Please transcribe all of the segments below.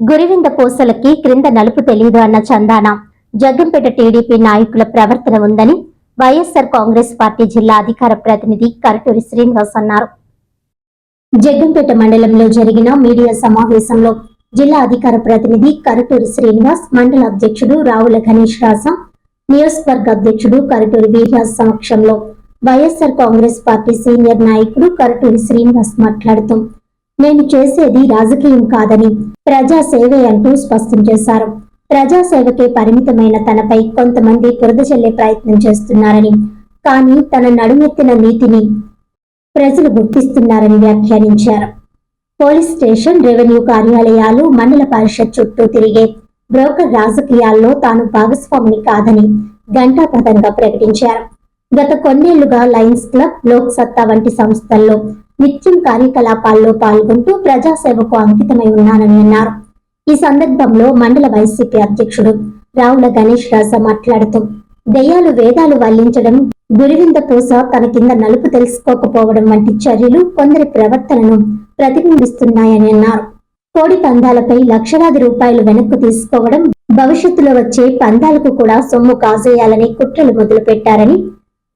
గురివింద పూసలకి క్రింద నలుపు తెలియదు అన్న చందాన. జగ్గంపేట టీడీపీ నాయకుల ప్రవర్తన ఉందని వైఎస్ఆర్ కాంగ్రెస్ పార్టీ జిల్లా అధికార ప్రతినిధి కరటూరి శ్రీనివాస్ అన్నారు. జగ్గంపేట మండలంలో జరిగిన మీడియా సమావేశంలో జిల్లా అధికార ప్రతినిధి కరటూరి శ్రీనివాస్ మండల అధ్యక్షుడు రావుల గణేష్ రాస నియోజకవర్గ అధ్యక్షుడు కరటూరి వీర్రాజ్ సమక్షంలో వైఎస్ఆర్ కాంగ్రెస్ పార్టీ సీనియర్ నాయకుడు కరటూరి శ్రీనివాస్ మాట్లాడుతూ నేను చేసేది రాజకీయం కాదని ప్రజా సేవే అంటూ స్పష్టం చేశారు. ప్రజాసేవకే పరిమితమైన తనపై కొంతమంది బురద చల్లే ప్రయత్నం చేస్తున్నారని కానీ తన నడుమెత్తిన నీతిని ప్రజలు గుర్తిస్తున్నారని వ్యాఖ్యానించారు. పోలీస్ స్టేషన్ రెవెన్యూ కార్యాలయాలు మండల పరిషత్ చుట్టూ తిరిగే బ్రోకర్ రాజకీయాల్లో తాను భాగస్వామిని కాదని ఘంటాపథంగా ప్రకటించారు. గత కొన్నేళ్ళుగా లయన్స్ క్లబ్ లోక్ సత్తా వంటి సంస్థల్లో నిత్యం కార్యకలాపాల్లో పాల్గొంటూ ప్రజాసేవకు అంకితమై ఉన్నానని అన్నారు. ఈ సందర్భంలో మండల వైసీపీ అధ్యక్షుడు రావుల గణేష్ రాజా మాట్లాడుతూ దెయ్యాలు వేదాలు వల్లించడం గురివింద పూస తన కింద నలుపు తెలుసుకోకపోవడం వంటి చర్యలు కొందరి ప్రవర్తనను ప్రతిబింబిస్తున్నాయని అన్నారు. కోడి పందాలపై లక్షలాది రూపాయలు వెనక్కు తీసుకోవడం భవిష్యత్తులో వచ్చే పందాలకు కూడా సొమ్ము కాజేయాలని కుట్రలు మొదలుపెట్టారని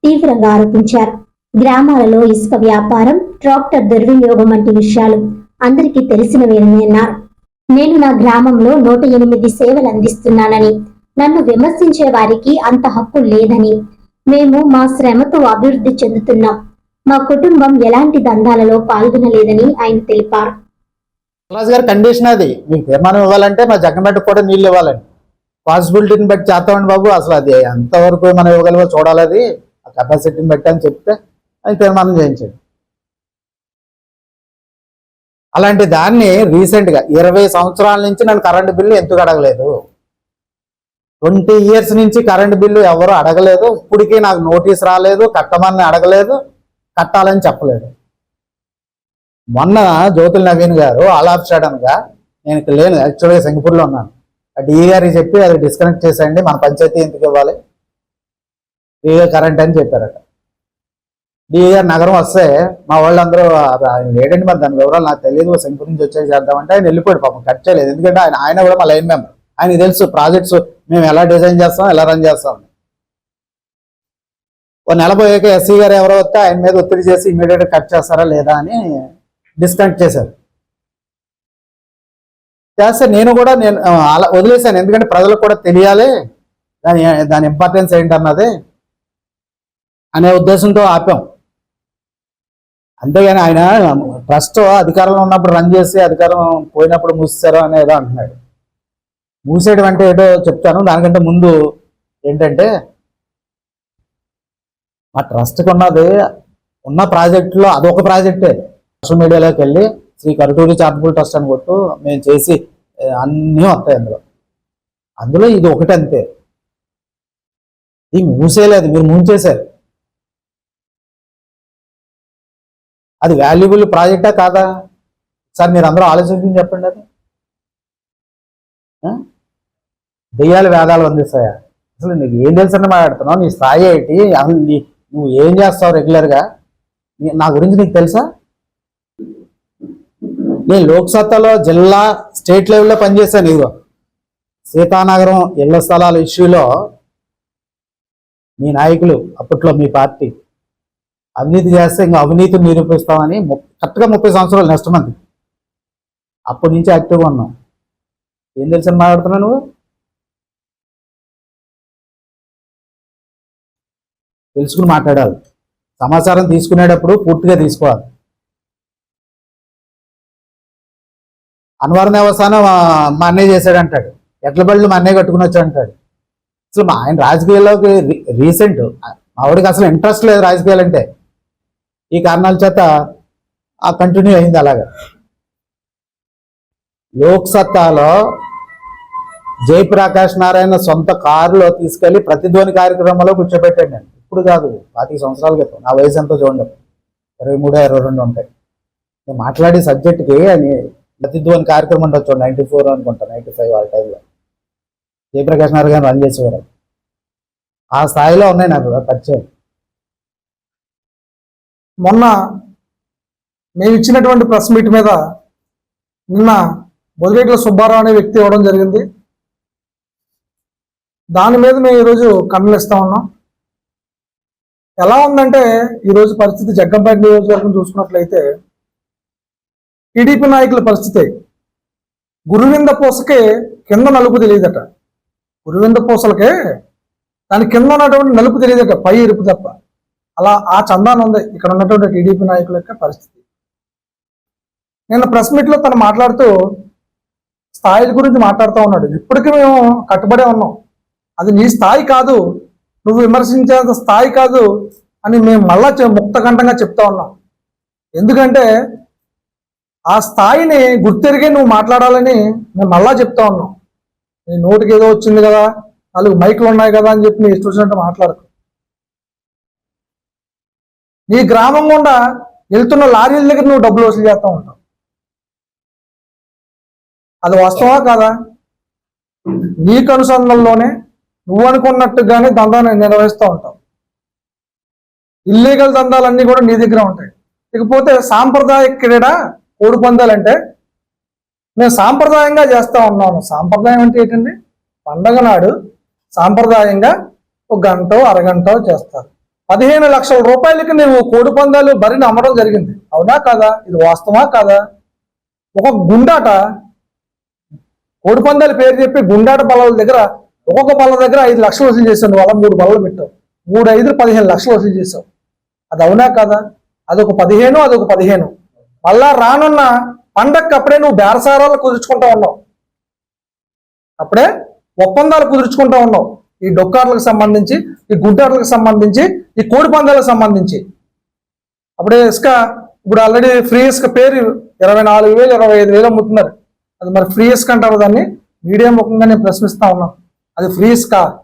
తీవ్రంగా ఆరోపించారు. గ్రామాలలో ఇసుక వ్యాపారం ట్రాక్టర్ దుర్వినియోగం వంటి విషయాలు అందరికీ తెలిసినవేనని అన్నారు. నేను నా గ్రామంలో నూట ఎనిమిది సేవలు అందిస్తున్నానని నన్ను విమర్శించే వారికి అంత హక్కు లేదని మేము మా శ్రమతో అభివృద్ధి చెందుతున్నాం. మా కుటుంబం ఎలాంటి దందాలలో పాల్గొనలేదని ఆయన తెలిపారు. రాజు గారి కండిషన్ అది. మీకు తీర్మానం ఇవ్వాలంటే మా జగన్మెట్ట కూడా నీళ్ళు ఇవ్వాలండి. పాసిబిలిటీని బట్టి చేస్తామండి బాబు. అసలు అది ఎంతవరకు మనం ఇవ్వగలమో చూడాలి అది. ఆ కెపాసిటీని బట్టి అని చెప్తే అది తీర్మానం చేయించండి అలాంటి దాన్ని రీసెంట్గా ఇరవై సంవత్సరాల నుంచి నన్ను కరెంటు బిల్లు ఎందుకు అడగలేదు? ట్వంటీ ఇయర్స్ నుంచి కరెంటు బిల్లు ఎవరు అడగలేదు. ఇప్పటికీ నాకు నోటీస్ రాలేదు కట్టమని అడగలేదు కట్టాలని చెప్పలేదు. మొన్న జ్యోతుల్ నవీన్ గారు ఆల్ ఆఫ్ నేను ఇక్కడ లేను యాక్చువల్గా సింగపూర్లో ఉన్నాను. డిఈ గారికి చెప్పి అది డిస్కనెక్ట్ చేసేయండి మన పంచాయతీ ఎందుకు ఇవ్వాలి? ఫ్రీగా కరెంట్ అని చెప్పారట. డిఆర్ నగరం వస్తే మా వాళ్ళందరూ ఆయన లేడండి మరి దాని వివరాలు నాకు తెలియదు సింగపూర్ నుంచి వచ్చేసి చేద్దామంటే ఆయన వెళ్ళిపోయాడు పాపం కట్ చేయలేదు. ఎందుకంటే ఆయన ఆయన కూడా మా లైన్ మెంబర్. ఆయనకి తెలుసు ప్రాజెక్ట్స్ మేము ఎలా డిజైన్ చేస్తాం ఎలా రన్ చేస్తాం. ఓ నెల పోయాక ఎస్సీ గారు ఎవరో వస్తే ఆయన మీద ఒత్తిడి చేసి ఇమీడియట్ కట్ చేస్తారా లేదా అని డిస్కనెక్ట్ చేశారు. చేస్తే నేను కూడా నేను అలా వదిలేశాను. ఎందుకంటే ప్రజలకు కూడా తెలియాలి దాని దాని ఇంపార్టెన్స్ ఏంటన్నది అనే ఉద్దేశంతో ఆపాం. అంతేగాని ఆయన ట్రస్ట్ అధికారంలో ఉన్నప్పుడు రన్ చేసి అధికారం పోయినప్పుడు మూసేశారు అనేదో అంటున్నాడు. మూసేయడం అంటే ఏదో చెప్తాను. దానికంటే ముందు ఏంటంటే ఆ ట్రస్ట్కి ఉన్నది ఉన్న ప్రాజెక్టులో అదొక ప్రాజెక్టే సోషల్ మీడియాలోకి వెళ్ళి శ్రీ కరుటూరి చారిటబుల్ ట్రస్ట్ అని కొట్టు మేము చేసి అన్నీ వస్తాయి అందులో. అందులో ఇది ఒకటి అంతే ఇది మూసేయలేదు మీరు ముంచేశారు అది వాల్యుబుల్ ప్రాజెక్టా కాదా? సార్ మీరు అందరూ ఆలోచించి చెప్పండి అది. దెయ్యాలు వేదాలు అందిస్తాయా? అసలు నీకు ఏం తెలుసని మాట్లాడుతున్నావు? నీ స్థాయి ఏంటి? అసలు నీ నువ్వు ఏం చేస్తావు రెగ్యులర్గా నా గురించి నీకు తెలుసా? నేను లోక్సత్తాలో జిల్లా స్టేట్ లెవెల్లో పనిచేశాను ఇదిగో. సీతానగరం ఇళ్ళ స్థలాల ఇష్యూలో మీ నాయకులు అప్పట్లో మీ పార్టీ అవినీతి చేస్తే ఇంకా అవినీతిని నిరూపిస్తామని కరెక్ట్గా ముప్పై సంవత్సరాలు నెక్స్ట్ మంత్. అప్పటి నుంచి యాక్టివ్గా ఉన్నాం. ఏం తెలిసి మాట్లాడుతున్నావు నువ్వు? తెలుసుకుని మాట్లాడాలి. సమాచారం తీసుకునేటప్పుడు పూర్తిగా తీసుకోవాలి. అన్వర్ దేవస్థానం మా అన్నయ్య చేశాడు అంటాడు ఎట్ల బళ్ళు మా అన్నయ్య కట్టుకుని వచ్చాడు అంటాడు అసలు మా ఆయన రాజకీయాల్లోకి రీసెంట్. మా వాడికి అసలు ఇంట్రెస్ట్ లేదు రాజకీయాలంటే. ఈ కారణాల చేత ఆ కంటిన్యూ అయింది అలాగా. లోక్ సత్తాలో జయప్రకాష్ నారాయణ సొంత కారులో తీసుకెళ్ళి ప్రతిధ్వని కార్యక్రమంలో కూర్చోబెట్టాడు నేను. ఇప్పుడు కాదు పాతిక సంవత్సరాల క్రితం. నా వయసు ఎంతో చూడండి. ఇరవై మూడు ఇరవై రెండు ఉంటాయి. నేను మాట్లాడే సబ్జెక్ట్కి అని ప్రతిధ్వని కార్యక్రమం ఉండొచ్చు నైంటీ ఫోర్ అనుకుంటా నైంటీ ఫైవ్ ఆ టైంలో. జయప్రకాష్ నారాయణ రన్ చేసేవారు. ఆ స్థాయిలో ఉన్నాయి నాకు పరిచయం. మొన్న మేము ఇచ్చినటువంటి ప్రెస్ మీట్ మీద నిన్న బొదిరేట్ల సుబ్బారావు అనే వ్యక్తి ఇవ్వడం జరిగింది. దాని మీద మేము ఈరోజు కన్నులు ఉన్నాం. ఎలా ఉందంటే ఈరోజు పరిస్థితి జగ్గంపేట నియోజకవర్గం చూసుకున్నట్లయితే టీడీపీ నాయకుల పరిస్థితి గురువింద పూసకే కింద నలుపు తెలియదట. గురువింద పూసలకే దాని కింద ఉన్నటువంటి నలుపు తెలియదట పై ఎరుపు తప్ప. అలా ఆ చందాన్ని ఉంది. ఇక్కడ ఉన్నటువంటి టీడీపీ నాయకుల యొక్క పరిస్థితి. నిన్న ప్రెస్ మీట్లో తను మాట్లాడుతూ స్థాయిల గురించి మాట్లాడుతూ ఉన్నాడు. ఇప్పటికీ మేము కట్టుబడే ఉన్నాం. అది నీ స్థాయి కాదు. నువ్వు విమర్శించేంత స్థాయి కాదు అని మేము మళ్ళా ముక్తకంఠంగా చెప్తా ఉన్నాం. ఎందుకంటే ఆ స్థాయిని గుర్తెరిగి నువ్వు మాట్లాడాలని మేము మళ్ళా చెప్తా ఉన్నాం. నీ నోటికి ఏదో వచ్చింది కదా. నాలుగు మైకులు ఉన్నాయి కదా అని చెప్పి నీ ఇష్టం వచ్చినట్టు మాట్లాడకు. నీ గ్రామం గుండా వెళ్తున్న లారీల దగ్గర నువ్వు డబ్బులు వసూలు చేస్తూ ఉంటావు. అది వాస్తవా కాదా? నీకు అనుసంధానంలోనే నువ్వు అనుకున్నట్టుగానే దందాన్ని నిర్వహిస్తూ ఉంటావు. ఇల్లీగల్ దందాలన్నీ కూడా నీ దగ్గర ఉంటాయి. ఇకపోతే సాంప్రదాయ క్రీడ కోడి పందాలంటే మేము సాంప్రదాయంగా చేస్తూ ఉన్నాము. సాంప్రదాయం అంటే ఏంటండి? పండగ నాడు సాంప్రదాయంగా ఒక గంట అరగంట చేస్తారు. పదిహేను లక్షల రూపాయలకి నువ్వు కోడి పందాలు బరిని అమ్మడం జరిగింది. అవునా కాదా? ఇది వాస్తవా కాదా? ఒక గుండాట కోడి పందాలు పేరు చెప్పి గుండాట బల్లల దగ్గర ఒక్కొక్క బల్ల దగ్గర ఐదు లక్షలు వసూలు చేశాను. వాళ్ళ మూడు బల్లలు పెట్టావు. మూడు ఐదు పదిహేను లక్షలు వసూలు చేసావు అది అవునా కదా? అదొక పదిహేను అదొక పదిహేను. మళ్ళా రానున్న పండక్కి అప్పుడే నువ్వు బేరసారాలు కుదుర్చుకుంటా ఉన్నావు. అప్పుడే ఒప్పందాలు కుదుర్చుకుంటా ఉన్నావు. ఈ డొక్కార్లకు సంబంధించి ఈ గుడ్డార్లకు సంబంధించి ఈ కోడి పందాలకు సంబంధించి. అప్పుడే ఇసుక ఇప్పుడు ఆల్రెడీ ఫ్రీ ఇసుక పేరు ఇరవై నాలుగు వేలు ఇరవై ఐదు వేలు అమ్ముతున్నారు. అది మరి ఫ్రీ ఇసుక అంటారు దాన్ని? మీడియా ముఖంగా నేను ప్రశ్నిస్తా ఉన్నాను. అది ఫ్రీ ఇసుక.